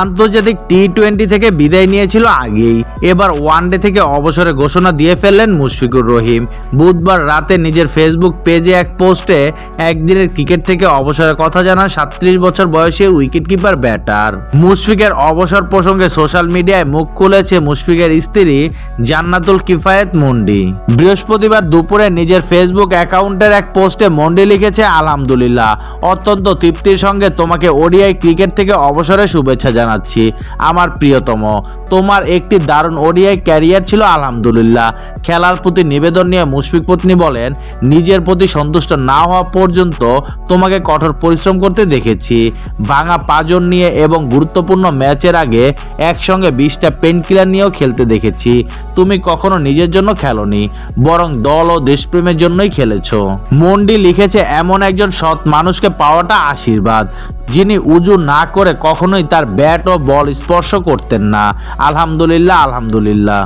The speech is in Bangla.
আন্তর্জাতিক টি টোয়েন্টি থেকে বিদায় নিয়েছিল আগেই। এবার ওয়ানডে থেকে অবসরে ঘোষণা দিয়ে ফেললেন মুশফিকুর রহিম। বুধবার রাতে নিজের ফেসবুক পেজে এক পোস্টে একদিনের ক্রিকেট থেকে অবসরের কথা জানান সাতত্রিশ বছর বয়সী উইকেটকিপার ব্যাটার। মুশফিকের অবসর প্রসঙ্গে সোশ্যাল মিডিয়ায় মুখ খুলেছে মুশফিকের স্ত্রী জান্নাতুল কিফায়েত মন্ডি। বৃহস্পতিবার দুপুরে নিজের ফেসবুক অ্যাকাউন্টের এক পোস্টে মন্ডি লিখেছে, আলহামদুলিল্লাহ। অত্যন্ত তৃপ্তির সঙ্গে তোমাকে ওডিআই ক্রিকেট থেকে অবসরে শুভেচ্ছা জানাচ্ছি, আমার প্রিয়তম, তোমার একটি দারুণ ওডিআই ক্যারিয়ার ছিল, আলহামদুলিল্লাহ। খেলার প্রতি নিবেদন নিয়ে মুশফিক পত্নী বলেন, নিজের প্রতি সন্তুষ্ট না হওয়া পর্যন্ত তোমাকে কঠোর পরিশ্রম করতে দেখেছি। ভাঙা পাজন নিয়ে এবং গুরুত্বপূর্ণ ম্যাচের আগে একসঙ্গে বিশটা পেন কিলার নিয়েও খেলতে দেখেছি। তুমি কখনো নিজের জন্য খেলোনি, বরং দল ও দেশপ্রেমের জন্যই খেলেছ। মন্ডি লিখেছে, এমন একজন সৎ মানুষকে পাওয়াটা আশীর্বাদ, যিনি উজু না করে কখনোই তার ব্যাট ও বল স্পর্শ করতেন না। আলহামদুলিল্লাহ আলহামদুলিল্লাহ।